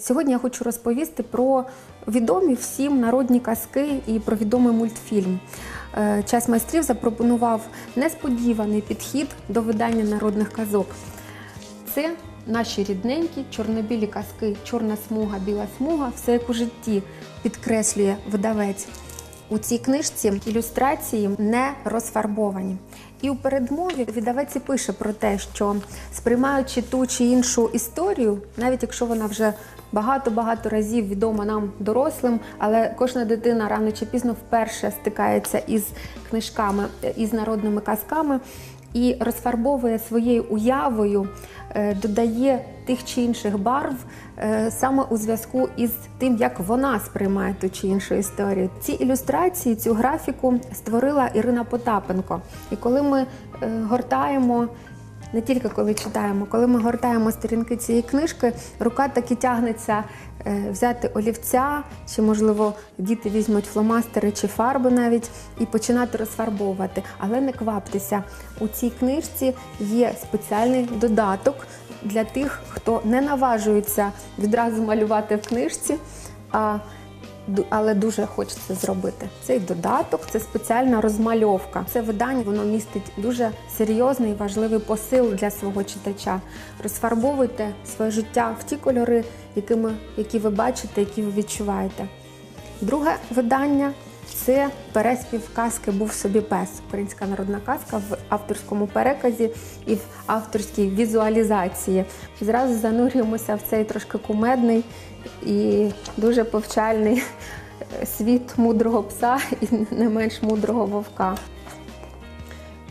Сьогодні я хочу розповісти про відомі всім народні казки і про відомий мультфільм. Е, Час майстрів запропонував несподіваний підхід до видання народних казок. Це наші рідненькі чорнобілі казки, чорна смуга, біла смуга, все як у житті підкреслює видавець. У цій книжці ілюстрації не розфарбовані. І у передмові видавець пише про те, що сприймаючи ту чи іншу історію, навіть якщо вона вже багато-багато разів відома нам дорослим, але кожна дитина рано чи пізно вперше стикається із книжками, із народними казками і розфарбовує своєю уявою, е, додає тих чи інших барв е, саме у зв'язку із тим, як вона сприймає ту чи іншу історію. Ці ілюстрації, цю графіку створила Ірина Потапенко. І коли ми е, гортаємо. Не тільки коли читаємо, коли ми гортаємо сторінки цієї книжки, рука таки тягнеться е, взяти олівця, чи, можливо, діти візьмуть фломастери чи фарби навіть і починати розфарбовувати. Але не кваптеся. У цій книжці є спеціальний додаток для тих, хто не наважується відразу малювати в книжці. а але дуже хочеться зробити. Цей додаток це спеціальна розмальовка. Це видання воно містить дуже серйозний і важливий посил для свого читача. Розфарбовуйте своє життя в ті кольори, якими, які ви бачите, які ви відчуваєте. Друге видання це переспів казки Був собі пес. Українська народна казка в авторському переказі і в авторській візуалізації. Зразу занурюємося в цей трошки кумедний і дуже повчальний світ мудрого пса і не менш мудрого вовка.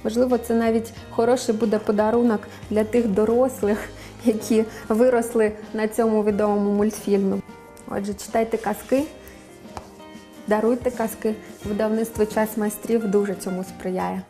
Можливо, це навіть хороший буде подарунок для тих дорослих, які виросли на цьому відомому мультфільмі. Отже, читайте казки, даруйте казки. Видавництво час майстрів дуже цьому сприяє.